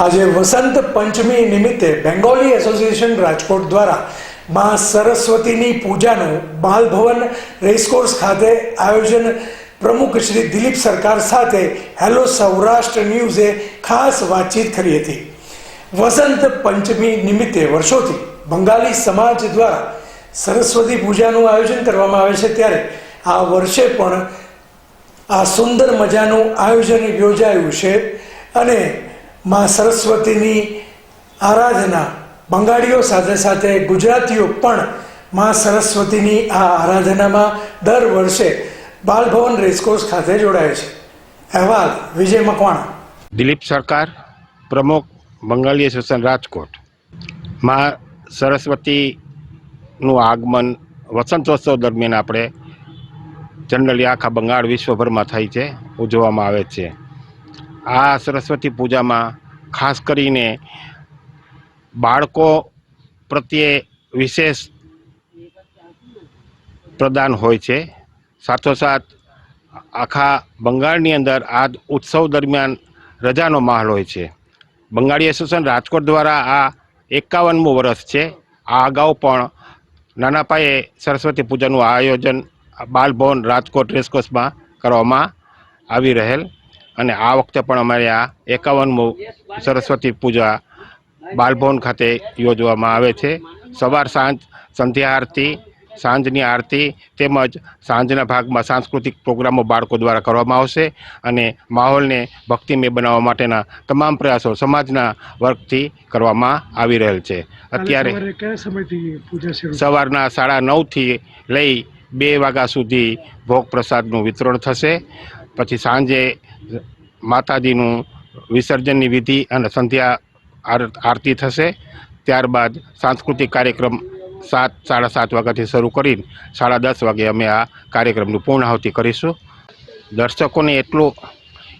આજે વસંત પંચમી નિમિત્તે Bengali association Rajkot દ્વારા માં સરસ્વતીની પૂજાનું બાલભવન રેસકોર્સ ખાતે આયોજન. પ્રમુખ શ્રી દિલીપ સરકાર સાથે હેલો સૌરાષ્ટ્ર ન્યૂઝે ખાસ વાતચીત કરી હતી. વસંત પંચમી નિમિત્તે વર્ષોથી બંગાળી સમાજ દ્વારા સરસ્વતી પૂજાનું આયોજન કરવામાં આવે છે ત્યારે આ વર્ષે પણ આ સુંદર મજાનું આયોજન યોજાયું છે. અને માં સરસ્વતીની આરાધના બંગાળીઓ સાથે સાથે ગુજરાતીઓ પણ માં સરસ્વતીની આ આરાધનામાં દર વર્ષે બાલભવન રેસકોર્સ ખાતે જોડાય છે. અહેવાલ, વિજય મકવાણા. દિલીપ સરકાર, પ્રમુખ, બંગાળી એસોસિએશન રાજકોટ. માં સરસ્વતીનું આગમન વસંતોત્સવ દરમિયાન આપણે જનરલી આખા બંગાળ વિશ્વભરમાં થાય છે, ઉજવવામાં આવે છે. આ સરસ્વતી પૂજામાં ખાસ કરીને બાળકો પ્રત્યે વિશેષ પ્રદાન હોય છે. સાથોસાથ આખા બંગાળની અંદર આ ઉત્સવ દરમિયાન રજાનો માહોલ હોય છે. બંગાળી એસોસિએશન રાજકોટ દ્વારા આ એકાવનમું વર્ષ છે. આ અગાઉ પણ નાના પાયે સરસ્વતી પૂજાનું આયોજન બાલભવન રાજકોટ રેસકોર્સમાં કરવામાં આવી રહેલ અને આ વખતે પણ અમારે આ એકાવનમું સરસ્વતી પૂજા બાલભવન ખાતે યોજવામાં આવે છે. સવાર સાંજ સંધ્યા આરતી સાંજની આરતી તેમજ સાંજના ભાગમાં સાંસ્કૃતિક પ્રોગ્રામો બાળકો દ્વારા કરવામાં આવશે અને માહોલને ભક્તિમય બનાવવા માટેના તમામ પ્રયાસો સમાજના વર્ગથી કરવામાં આવી રહેલ છે. અત્યારે સવારના સાડા નવથી લઈ બે વાગ્યા સુધી ભોગ પ્રસાદનું વિતરણ થશે. પછી સાંજે માતાજીનું વિસર્જનની વિધિ અને સંધ્યા આરતી થશે. ત્યારબાદ સાંસ્કૃતિક કાર્યક્રમ સાત, સાડા સાત વાગ્યાથી શરૂ કરીને સાડા દસ વાગે અમે આ કાર્યક્રમની પૂર્ણાહુતિ કરીશું. દર્શકોને એટલું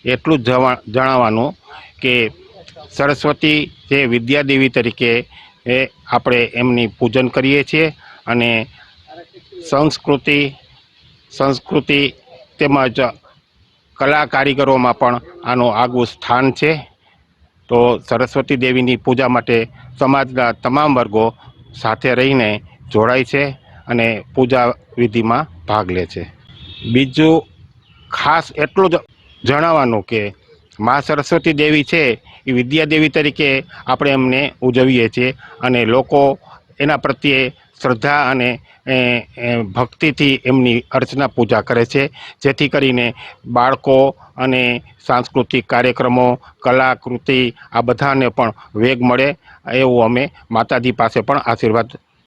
એટલું જ જણાવવાનું કે સરસ્વતી જે વિદ્યાદેવી તરીકે એ આપણે એમની પૂજન કરીએ છીએ અને સંસ્કૃતિ સંસ્કૃતિ તેમજ કલા કારીગરોમાં પણ આનું આગવું સ્થાન છે. તો સરસ્વતી દેવીની પૂજા માટે સમાજના તમામ વર્ગો સાથે રહીને જોડાય છે અને પૂજા વિધિમાં ભાગ લે છે. બીજું ખાસ એટલું જ જણાવવાનું કે મા સરસ્વતી દેવી છે એ વિદ્યાદેવી તરીકે આપણે એમને ઉજવીએ છીએ અને લોકો એના પ્રત્યે શ્રદ્ધા અને ભક્તિથી એમની અર્ચના પૂજા કરે છે. જેથી કરીને બાળકો અને સાંસ્કૃતિક કાર્યક્રમો, કલાકૃતિ આ બધાને પણ વેગ મળે. એવું અમે માતાજી પાસે પણ આશીર્વાદ